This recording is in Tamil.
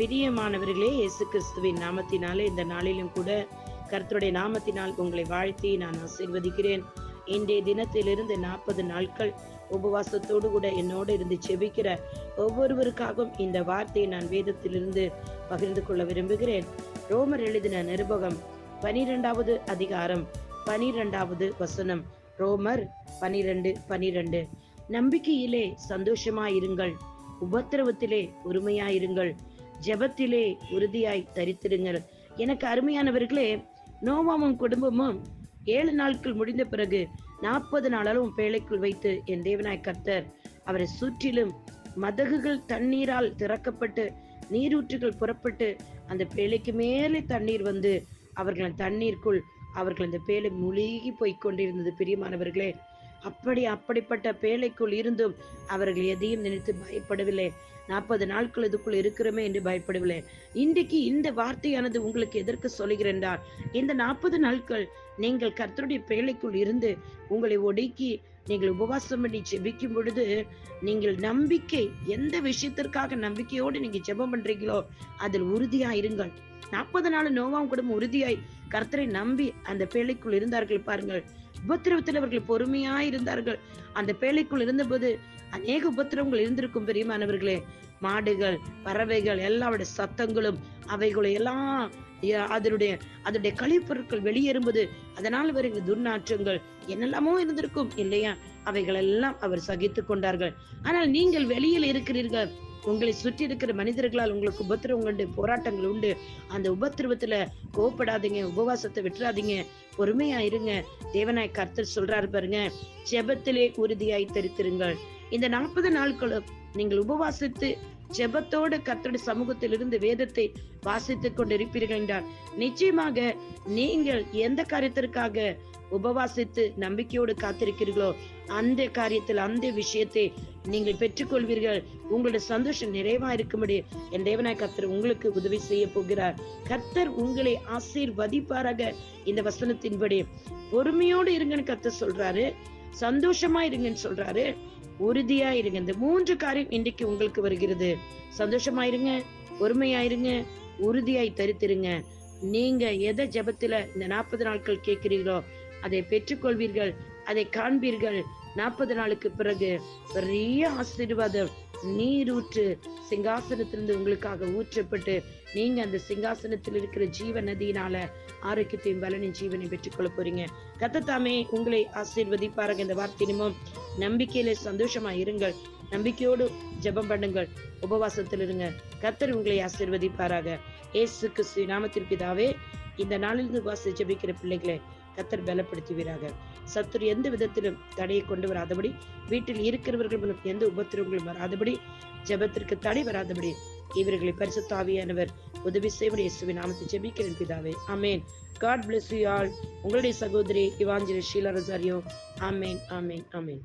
பிரியமானவர்களே இயேசு கிறிஸ்துவின் நாமத்தினாலே இந்த நாளிலும் கூட கர்த்தருடைய நாமத்தினால் உங்களை வாழ்த்தி நான் ஆசீர்வதிக்கிறேன். இன்றைய தினத்திலிருந்து நாற்பது நாட்கள் உபவாசத்தோடு கூட என்னோடு இருந்து செபிக்கிற ஒவ்வொருவருக்காகவும் இந்த வார்த்தையை நான் வேதத்திலிருந்து பகிர்ந்து கொள்ள விரும்புகிறேன். ரோமர் எழுதின நிருபகம் பனிரெண்டாவது அதிகாரம் பனிரெண்டாவது வசனம். ரோமர் பனிரெண்டு பனிரெண்டு. நம்பிக்கையிலே சந்தோஷமாயிருங்கள் உபத்திரவத்திலே உரிமையாயிருங்கள். ஜெபத்திலே உறுதியாய் தரித்திருங்கள் எனக்கு அருமையானவர்களே நோவாமும் குடும்பமும் ஏழு நாட்கள் முடிந்த பிறகு நாற்பது நாளாலும் பேழைக்குள் வைத்து என் தேவனாய் கர்த்தர் அவரை சுற்றிலும் மதகுகள் தண்ணீரால் திறக்கப்பட்டு நீரூற்றுகள் புறப்பட்டு அந்த பேழைக்கு மேலே தண்ணீர் வந்து அவர்களின் தண்ணீருக்குள் அவர்கள் அந்த பேழை முழுகி போய் கொண்டிருந்தது. பிரியமானவர்களே அப்படி அப்படிப்பட்ட பேழைக்குள் இருந்தும் அவர்கள் எதையும் நினைத்து பயப்படவில்லை. நாற்பது நாட்கள் இதுக்குள் இருக்கிறோமே என்று பயப்படவில்லை. இன்றைக்கு இந்த வார்த்தையானது உங்களுக்கு எதற்கு என்றால் இந்த நாற்பது நாட்கள் நீங்கள் கர்த்தருடைய பேழைக்குள் இருந்து உங்களை ஒடுக்கி நீங்கள் உபவாசம் பண்ணி ஜெபிக்கும் பொழுது நீங்கள் நம்பிக்கை எந்த விஷயத்திற்காக நம்பிக்கையோடு நீங்க ஜெபம் பண்றீங்களோ அதில் உறுதியா இருங்கள் நாற்பது நாள் நோவாம் கூட உறுதியாய் கர்த்தரை நம்பி அந்த பேழைக்குள் இருந்தார்கள் பாருங்கள். உபத்திரவத்தில் அவர்கள் பொறுமையா இருந்தார்கள். அந்த பேழைக்குள் இருந்தபோது அநேக உபத்திரவங்கள் இருந்திருக்கும் பெரியமானவர்களே மாடுகள் பறவைகள் எல்லாவோட சத்தங்களும் அவைகளை எல்லாம் அதனுடைய அதனுடைய கழிப்பொருட்கள் வெளியேறும்போது அதனால் வருகிற துர்நாற்றங்கள் என்னெல்லாமோ இருந்திருக்கும் இல்லையா? அவைகள் எல்லாம் அவர் சகித்து கொண்டார்கள். ஆனால் நீங்கள் வெளியில் இருக்கிறீர்கள். உங்களை சுற்றி இருக்கிற மனிதர்களால் உங்களுக்கு உபத்திரவம் உண்டு போராட்டங்கள் உண்டு. அந்த உபத்திரவத்துல கோவப்படாதீங்க உபவாசத்தை விட்டுறாதீங்க பொறுமையா இருங்க. தேவனாய் கர்த்தர் சொல்றாரு பாருங்க ஜெபத்திலே உறுதியாய் தரித்திருங்கள். இந்த நாற்பது நாட்களும் நீங்கள் உபவாசித்து ஜெபத்தோடு கர்த்தருடைய சமூகத்தில் இருந்து வேதத்தை வாசித்துக் கொண்டிருப்பீர்கள் என்றார். நிச்சயமாக நீங்கள் எந்த காரியத்திற்காக உபவாசித்து நம்பிக்கையோடு காத்திருக்கிறீர்களோ அந்த காரியத்தில் அந்த விஷயத்தை நீங்கள் பெற்றுக்கொள்வீர்கள். உங்களுடைய சந்தோஷம் நிறைவா இருக்கும்படி என் தேவனாய் கர்த்தர் உங்களுக்கு உதவி செய்ய போகிறார். கர்த்தர் உங்களை ஆசீர்வதிப்பாராக இந்த வசனத்தின்படி. பொறுமையோடு இருங்கன்னு கர்த்தர் சொல்றாரு. சந்தோஷமா இருங்கன்னு சொல்றாரு. உறுதியா இருங்க இந்த மூன்று காரியம் இன்றைக்கு உங்களுக்கு வருகிறது. சந்தோஷமா இருங்க பொறுமையா இருங்க உறுதியாய் தரித்திருங்க. நீங்க எதை ஜபத்துல இந்த நாற்பது நாட்கள் கேட்கிறீர்களோ அதை பெற்றுக்கொள்வீர்கள் அதை காண்பீர்கள். நாற்பது நாளுக்கு பிறகு பெரிய ஆசீர்வாதம் நீரூற்று சிங்காசனத்திலிருந்து உங்களுக்காக ஊற்றப்பட்டு நீங்க அந்த சிங்காசனத்தில் இருக்கிற ஜீவ நதியினால ஆரோக்கியத்தையும் பலனின் ஜீவனை பெற்றுக்கொள்ள போறீங்க. கத்தத்தாமே உங்களை ஆசீர்வதிப்பாருங்க இந்த வார்த்தையினும் நம்பிக்கையிலே சந்தோஷமா இருங்கள். நம்பிக்கையோடு ஜெபம் பண்ணுங்கள். உபவாசத்தில் இருங்க. கத்தர் உங்களை ஆசீர்வதிப்பாராக. ஏசு கிறிஸ்து நாமத்தின் இந்த நாளிலிருந்து உபவாசி ஜெபிக்கிற பிள்ளைகளை கத்தர் பலப்படுத்துவீராக. சத்துரு எந்த விதத்திலும் தடையை கொண்டு வராதபடி வீட்டில் இருக்கிறவர்கள் மூலம் எந்த உபத்திரவங்களும் வராதபடி ஜெபத்திற்கு தடை வராதபடி இவர்களை பரிசுத்தாவியானவர் உதவி செய்வன் இயேசுவின் நாமத்தை ஜெபிக்கிறேன் பிதாவே. ஆமேன். God bless you all. உங்களுடைய சகோதரி இவாஞ்சலி ஷீலா ரொசாரியோ. ஆமேன் ஆமேன் ஆமென்.